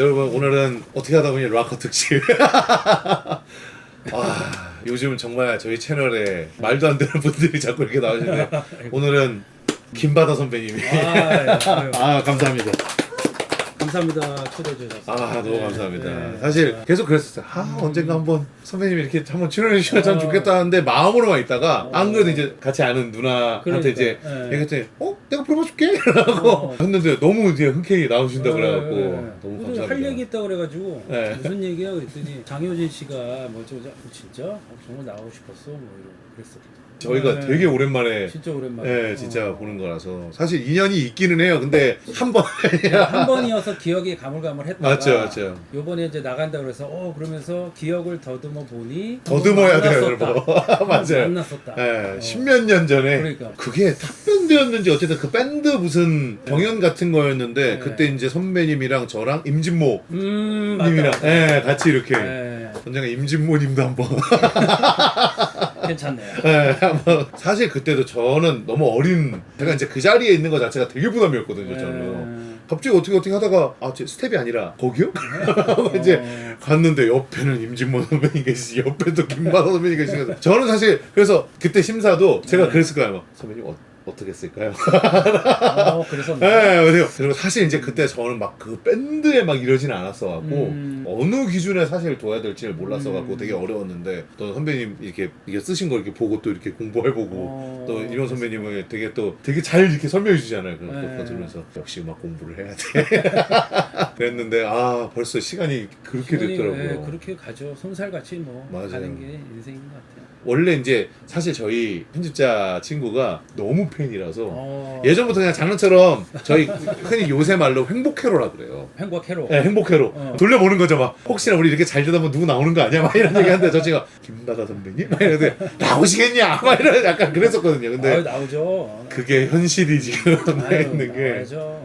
여러분 오늘은 어떻게 하다 보니 락커 특집. 아 요즘 정말 저희 채널에 말도 안 되는 분들이 자꾸 이렇게 나오시는데 오늘은 김바다 선배님이 아, 아유, 아 감사합니다. 감사합니다. 초대해 주셔서. 아 너무 네, 감사합니다. 네. 사실 계속 그랬었어요. 아 언젠가 한번 선배님이 이렇게 한번 출연해 주시면 참 어. 좋겠다 하는데 마음으로만 있다가 어. 안 그래도 이제 같이 아는 누나한테 그러니까, 이제 네. 얘기했더니 어 내가 불러줄게 라고 어. 했는데 너무 이제 흔쾌히 나오신다 그래갖고 네, 네. 너무 오늘 감사합니다. 할 얘기 있다 그래가지고 네. 무슨 얘기야 그랬더니 장효진 씨가 뭐저 저- 진짜 어, 정말 나오고 싶었어 뭐 이러고 그랬어. 저희가 네. 되게 오랜만에 진짜 오랜만에. 네, 진짜 어. 보는 거라서 사실 인연이 있기는 해요. 근데 한 번. 한 번이어서 기억이 가물가물했다가 맞죠, 맞죠. 요번에 이제 나간다 그래서 어 그러면서 기억을 더듬어 보니 더듬어야 돼요, 만났었다. 여러분. 맞아요. 만났었다. 예, 어. 십몇 년 전에 그러니까. 그게 탑 밴드였는지 어쨌든 그 밴드 무슨 경연 같은 거였는데 네. 그때 이제 선배님이랑 저랑 임진모 음. 님이랑 맞다. 예, 같이 이렇게 네, 언젠가 임진모 님도 한번 괜찮네요. 예, 한번 사실 그때도 저는 너무 어린 제가 이제 그 자리에 있는 것 자체가 되게 부담이었거든요 저는 네. 갑자기 어떻게 어떻게 하다가 아, 제 스텝이 아니라 거기요? 하고 이제 어. 갔는데 옆에는 임진모 선배님 계시지 옆에도 김바다 선배님 계시면서 저는 사실 그래서 그때 심사도 제가 네. 그랬을 거예요. 선배님 어, 어떻게 했을까요? 어, 그래서 네. 그리고 사실 이제 그때 저는 막 그 밴드에 막 이러지는 않았어 갖고 음. 어느 기준에 사실 둬야 될지를 몰랐어 갖고 음. 되게 어려웠는데 또 선배님 이렇게 이게 쓰신 거 이렇게 보고 또 이렇게 공부해 보고 어, 또 이런 선배님은 되게 또 되게 잘 이렇게 설명해 주잖아요. 그거 네. 들으면서 역시 막 공부를 해야 돼. 그랬는데 아 벌써 시간이 그렇게 시간이, 됐더라고요. 네, 그렇게 가죠. 손살같이 뭐 맞아요. 가는 게 인생인 것 같아요. 원래 이제 사실 저희 편집자 친구가 너무 팬이라서 어, 예전부터 그냥 장난처럼 저희 흔히 요새 말로 행복회로라 그래요. 행복해로. 네, 행복회로 어. 돌려보는 거죠 막 혹시나 우리 이렇게 잘 되다 보면 누구 나오는 거 아니야 막 이런 얘기 하는데 저 친구가 김바다 선배님 막 이러는데 나오시겠냐 막 이런 약간 그랬었거든요 근데 아유, 나오죠. 그게 현실이 지금 나 아유, 있는 게 나와야죠.